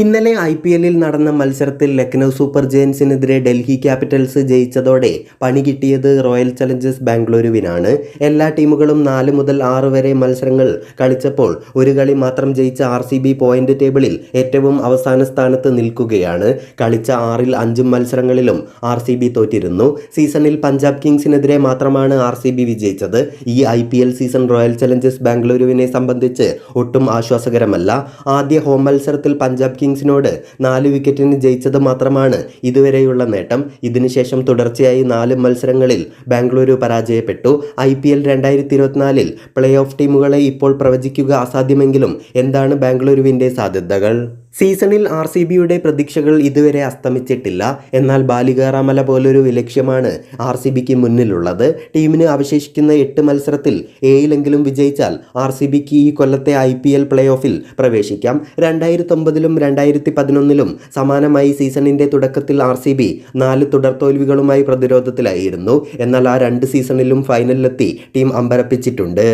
ഇന്നലെ I P എല്ലിൽ നടന്ന മത്സരത്തിൽ ലക്നൗ സൂപ്പർ ജയൻസിനെതിരെ ഡൽഹി ക്യാപിറ്റൽസ് ജയിച്ചതോടെ പണി കിട്ടിയത് റോയൽ ചലഞ്ചേഴ്സ് ബാംഗ്ലൂരുവിനാണ്. എല്ലാ ടീമുകളും നാല് മുതൽ ആറ് വരെ മത്സരങ്ങൾ കളിച്ചപ്പോൾ ഒരു കളി മാത്രം ജയിച്ച ആർ സി ബി പോയിന്റ് ടേബിളിൽ ഏറ്റവും അവസാന സ്ഥാനത്ത് നിൽക്കുകയാണ്. കളിച്ച ആറിൽ അഞ്ചും മത്സരങ്ങളിലും ആർ സി ബി തോറ്റിരുന്നു. സീസണിൽ പഞ്ചാബ് കിങ്സിനെതിരെ മാത്രമാണ് ആർ സി ബി വിജയിച്ചത്. ഈ I P L season Royal Challengers ബാംഗ്ലൂരുവിനെ സംബന്ധിച്ച് ഒട്ടും ആശ്വാസകരമല്ല. ആദ്യ ഹോം മത്സരത്തിൽ പഞ്ചാബ് കിങ്സിനോട് നാല് വിക്കറ്റിന് ജയിച്ചത് മാത്രമാണ് ഇതുവരെയുള്ള നേട്ടം. ഇതിനുശേഷം തുടർച്ചയായി നാല് മത്സരങ്ങളിൽ ബാംഗ്ലൂരു പരാജയപ്പെട്ടു. ഐ പി എൽ രണ്ടായിരത്തി ഇരുപത്തിനാലിൽ പ്ലേ ഓഫ് ടീമുകളെ ഇപ്പോൾ പ്രവചിക്കുക അസാധ്യമെങ്കിലും എന്താണ് ബാംഗ്ലൂരുവിന്റെ സാധ്യതകൾ? സീസണിൽ ആർ സി ബിയുടെ പ്രതീക്ഷകൾ ഇതുവരെ അസ്തമിച്ചിട്ടില്ല. എന്നാൽ ബാലികാറാമല പോലൊരു ലക്ഷ്യമാണ് ആർ സി ബിക്ക് മുന്നിലുള്ളത്. ടീമിന് അവശേഷിക്കുന്ന എട്ട് മത്സരത്തിൽ ഏയിലെങ്കിലും വിജയിച്ചാൽ ആർ സി ബിക്ക് ഈ കൊല്ലത്തെ ഐ പി എൽ പ്ലേ ഓഫിൽ പ്രവേശിക്കാം. രണ്ടായിരത്തി ഒമ്പതിലും രണ്ടായിരത്തി പതിനൊന്നിലും സമാനമായി സീസണിന്റെ തുടക്കത്തിൽ ആർ സി ബി നാല് തുടർ തോൽവികളുമായി പ്രതിരോധത്തിലായിരുന്നു. എന്നാൽ ആ രണ്ട് സീസണിലും ഫൈനലിലെത്തി ടീം അമ്പരപ്പിച്ചിട്ടുണ്ട്.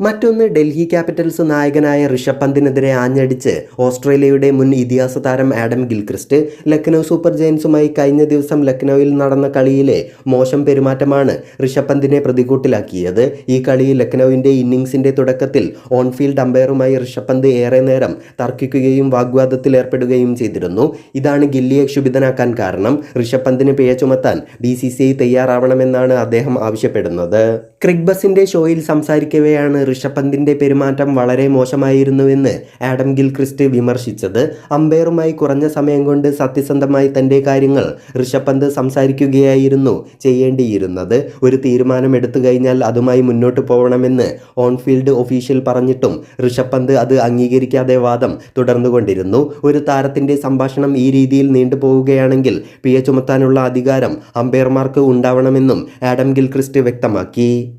മറ്റൊന്ന് ഡൽഹി ക്യാപിറ്റൽസ് നായകനായ ഋഷഭ് പന്തിനെതിരെ ആഞ്ഞടിച്ച് ഓസ്ട്രേലിയയുടെ മുൻ ഇതിഹാസ താരം ആഡം ഗിൽക്രിസ്റ്റ് ലക്നൗ സൂപ്പർ ജയൻസുമായി കഴിഞ്ഞ ദിവസം ലക്നൌവിൽ നടന്ന കളിയിലെ മോശം പെരുമാറ്റമാണ് ഋഷഭ് പന്തിനെ പ്രതികൂട്ടിലാക്കിയത്. ഈ കളിയിൽ ലക്നൌവിന്റെ ഇന്നിങ്സിന്റെ തുടക്കത്തിൽ ഓൺഫീൽഡ് അമ്പയറുമായി ഋഷഭ് പന്ത് ഏറെ നേരം തർക്കിക്കുകയും വാഗ്വാദത്തിൽ ഏർപ്പെടുകയും ചെയ്തിരുന്നു. ഇതാണ് ഗില്ലിയെ ക്ഷുഭിതനാക്കാൻ കാരണം. ഋഷഭ് പന്തിന് പിഴ ചുമത്താൻ ബി സി സി ഐ തയ്യാറാവണമെന്നാണ് അദ്ദേഹം ആവശ്യപ്പെടുന്നത്. ക്രിക്ബസിന്റെ ഷോയിൽ സംസാരിക്കവെയാണ് ഋഷഭ് പന്തിന്റെ പെരുമാറ്റം വളരെ മോശമായിരുന്നുവെന്ന് ആഡം ഗിൽക്രിസ്റ്റ് വിമർശിച്ചത്. അമ്പയറുമായി കുറഞ്ഞ സമയം കൊണ്ട് സത്യസന്ധമായി തന്റെ കാര്യങ്ങൾ ഋഷഭ് പന്ത് സംസാരിക്കുകയായിരുന്നു ചെയ്യേണ്ടിയിരുന്നത്. ഒരു തീരുമാനം എടുത്തു കഴിഞ്ഞാൽ അതുമായി മുന്നോട്ട് പോകണമെന്ന് ഓൺഫീൽഡ് ഒഫീഷ്യൽ പറഞ്ഞിട്ടും ഋഷഭ് പന്ത് അത് അംഗീകരിക്കാതെ വാദം തുടർന്നുകൊണ്ടിരുന്നു. ഒരു താരത്തിന്റെ സംഭാഷണം ഈ രീതിയിൽ നീണ്ടുപോവുകയാണെങ്കിൽ പിഴ ചുമത്താനുള്ള അധികാരം അമ്പയർമാർക്ക് ഉണ്ടാവണമെന്നും ആഡം ഗിൽക്രിസ്റ്റ് വ്യക്തമാക്കി.